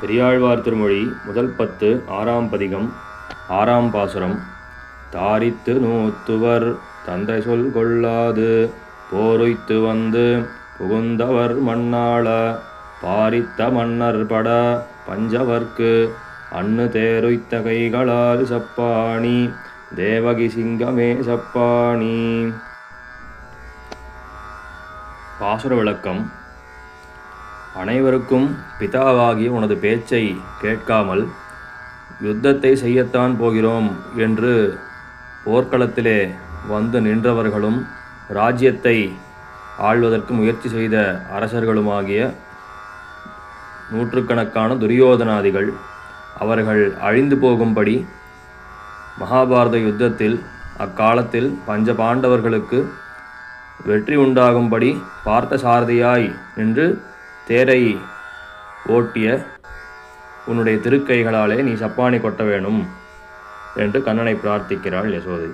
பெரியாழ்வார் திருமொழி முதல் பத்து ஆறாம் பதிகம் ஆறாம் பாசுரம். தாரித்து நூத்துவர் தந்தை சொல் கொள்ளாது. போருய்த்து வந்து புகுந்தவர் மண்ணாள. பாரித்த மன்னர் பட பஞ்சவர்க்கு. அன்னு தேருய்த்த கைகளால் சப்பாணி. தேவகி சிங்கமே சப்பாணி. பாசுர விளக்கம். அனைவருக்கும் பிதாவாகி உனது பேச்சை கேட்காமல் யுத்தத்தை செய்யத்தான் போகிறோம் என்று போர்க்களத்திலே வந்து நின்றவர்களும் ராஜ்யத்தை ஆள்வதற்கு முயற்சி செய்த அரசர்களுமாகிய நூற்றுக்கணக்கான துரியோதனாதிகள் அவர்கள் அழிந்து போகும்படி மகாபாரத யுத்தத்தில் அக்காலத்தில் பஞ்ச பாண்டவர்களுக்கு வெற்றி உண்டாகும்படி பார்த்த சாரதியாய் நின்று தேரை ஓட்டிய உன்னுடைய திருக்கைகளாலே நீ சப்பானி கொட்ட வேணும் என்று கண்ணனை பிரார்த்திக்கிறாள் யசோதை.